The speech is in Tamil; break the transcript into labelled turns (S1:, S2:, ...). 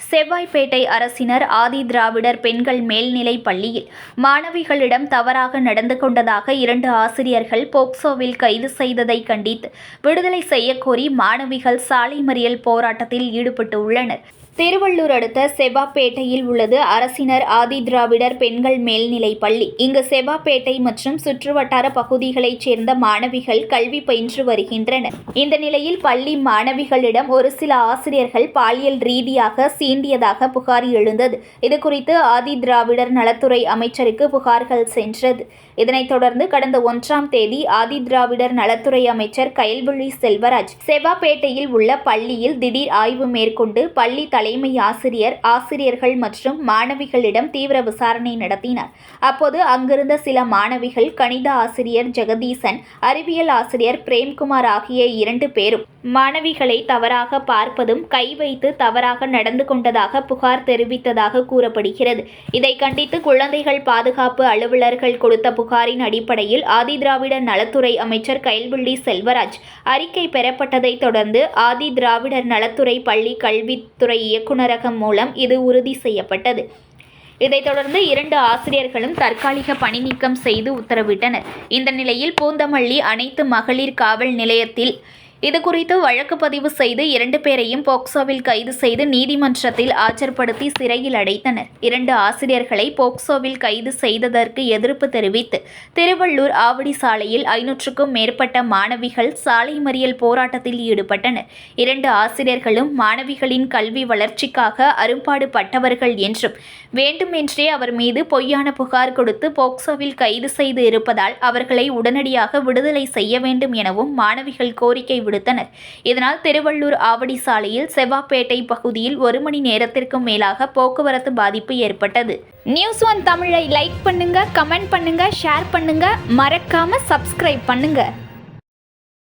S1: செவ்வாய்ப்பேட்டை அரசினர் ஆதி திராவிடர் பெண்கள் மேல்நிலை பள்ளியில் மாணவிகளிடம் தவறாக நடந்து கொண்டதாக இரண்டு ஆசிரியர்கள் போக்சோவில் கைது செய்ததை கண்டித்து விடுதலை செய்யக்கோரி மாணவிகள் சாலை மறியல் போராட்டத்தில் ஈடுபட்டு உள்ளனர் திருவள்ளூர் அடுத்த செவ்வாப்பேட்டையில் உள்ளது. அரசினர் ஆதி திராவிடர் பெண்கள் மேல்நிலை பள்ளி. இங்கு செவ்வாப்பேட்டை மற்றும் சுற்றுவட்டார பகுதிகளைச் சேர்ந்த மாணவிகள் கல்வி பயின்று வருகின்றனர். இந்த நிலையில் பள்ளி மாணவிகளிடம் ஒரு சில ஆசிரியர்கள் பாலியல் ரீதியாக சீண்டியதாக புகார் எழுந்தது. இதுகுறித்து ஆதி திராவிடர் நலத்துறை அமைச்சருக்கு புகார்கள் சென்றது. இதனைத் தொடர்ந்து கடந்த ஒன்றாம் தேதி ஆதி திராவிடர் நலத்துறை அமைச்சர் கயல்விழி செல்வராஜ் செவ்வாப்பேட்டையில் உள்ள பள்ளியில் திடீர் ஆய்வு மேற்கொண்டு பள்ளி தலைமை ஆசிரியர் ஆசிரியர்கள் மற்றும் மாணவிகளிடம் தீவிர விசாரணை நடத்தினார். அப்போது அங்கிருந்த சில மாணவிகள் கணித ஆசிரியர் ஜெகதீசன் அறிவியல் ஆசிரியர் பிரேம்குமார் ஆகிய இரண்டு பேரும் மாணவிகளை தவறாக பார்ப்பதும் கை வைத்து தவறாக நடந்து கொண்டதாக புகார் தெரிவித்ததாக கூறப்படுகிறது. இதை கண்டித்து குழந்தைகள் பாதுகாப்பு அலுவலர்கள் கொடுத்த புகாரின் அடிப்படையில் ஆதிதிராவிடர் நலத்துறை அமைச்சர் கயல்விழி செல்வராஜ் அறிக்கை பெறப்பட்டதைத் தொடர்ந்து ஆதி திராவிடர் நலத்துறை பள்ளி கல்வித்துறை இயக்குநரகம் மூலம் இது உறுதி செய்யப்பட்டது. இதைத் தொடர்ந்து இரண்டு ஆசிரியர்களும் தற்காலிக பணி நீக்கம் செய்து உத்தரவிட்டனர். இந்த நிலையில் பூந்தமல்லி அனைத்து மகளிர் காவல் நிலையத்தில் இதுகுறித்து வழக்கு பதிவு செய்து இரண்டு பேரையும் போக்சோவில் கைது செய்து நீதிமன்றத்தில் ஆஜர்படுத்தி சிறையில் அடைத்தனர். இரண்டு ஆசிரியர்களை போக்சோவில் கைது செய்ததற்கு எதிர்ப்பு தெரிவித்து திருவள்ளூர் ஆவடி சாலையில் ஐநூற்றுக்கும் மேற்பட்ட மாணவிகள் சாலை மறியல் போராட்டத்தில் ஈடுபட்டனர். இரண்டு ஆசிரியர்களும் மாணவிகளின் கல்வி வளர்ச்சிக்காக அரும்பாடு பட்டவர்கள் என்றும் வேண்டுமென்றே அவர் மீது பொய்யான புகார் கொடுத்து போக்சோவில் கைது செய்து இருப்பதால் அவர்களை உடனடியாக விடுதலை செய்ய வேண்டும் எனவும் மாணவிகள் கோரிக்கை விடு கொடுத்தனர். இதனால் திருவள்ளூர் ஆவடி சாலையில் செவ்வாப்பேட்டை பகுதியில் ஒரு மணி நேரத்திற்கும் மேலாக போக்குவரத்து பாதிப்பு ஏற்பட்டது. நியூஸ் ஒன் தமிழை லைக் பண்ணுங்க கமெண்ட் பண்ணுங்க ஷேர் பண்ணுங்க. மறக்காம சப்ஸ்கிரைப் பண்ணுங்க.